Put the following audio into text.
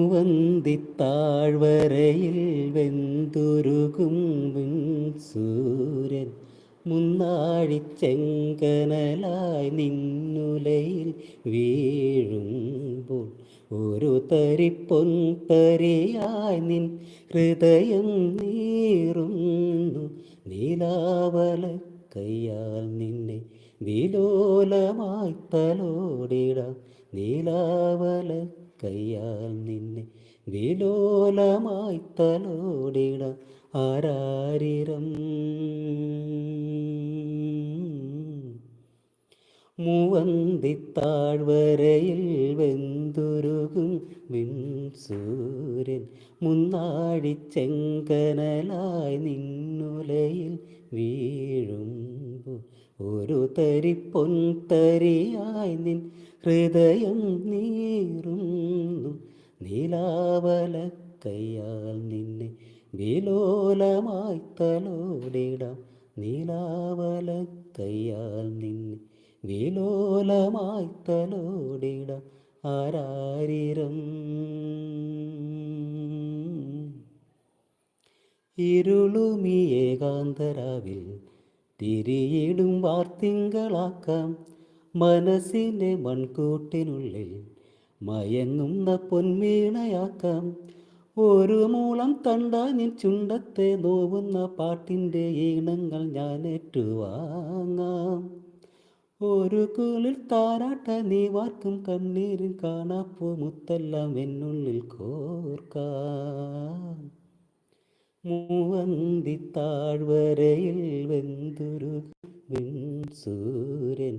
വന്തിത്താഴ്വരയിൽ വെന്തുരുകും സൂര്യൻ മുന്നാഴിച്ചെങ്കനലായി നിന്നുലയിൽ വീഴുമ്പോൾ ഒരു തരി പൊൻതരിയായി നിൻ ഹൃദയം നീറുന്നു. നീലാവല കയ്യാൽ നിന്നെ വിലോലമായി തലോടിടാം. നീലാവല കയ്യാൽ നിന്നെ വിലോലമായി തലോടിട ആരാരിരം? മൂവന്തിത്താഴ്വരയിൽ വെന്തുരുകും വിൻസൂര്യൻ മുന്നാഴിച്ചെങ്കനലായി നിന്നുലയിൽ വീഴുമ്പോൾ ഒരു തരി പൊൻതരിയായി നിൻ ഹൃദയം നീറുന്നു. നീലാവല കയ്യാൽ നിന്നെ വിലോലമായി തലോടിടാം. നീലാവല കയ്യാൽ നിന്നെ വിലോലമായി തലോടിടാം. ആരാരിരം? ഇരുളുമി ഏകാന്തരാവിൽ തിരിയിടും വാർത്തിങ്കളാക്കാം മനസ്സിന്റെ മൺകൂട്ടിനുള്ളിൽ മയങ്ങുന്ന പൊന്മീണയാക്കാം. ഒരു മൂളം കണ്ടാ നിൻ ചുണ്ടത്തെ നോവുന്ന പാട്ടിന്റെ ഈണങ്ങൾ ഞാൻ ഏറ്റുവാങ്ങാം. ഒരു കുളിൽ താരാട്ട നീ വാർക്കും കണ്ണീരും കാണാപ്പൂ മുത്തെല്ലാം എന്നുള്ളിൽ കോർക്കാം. മൂവന്തി താഴ്വരയിൽ വെന്തുരു സൂര്യൻ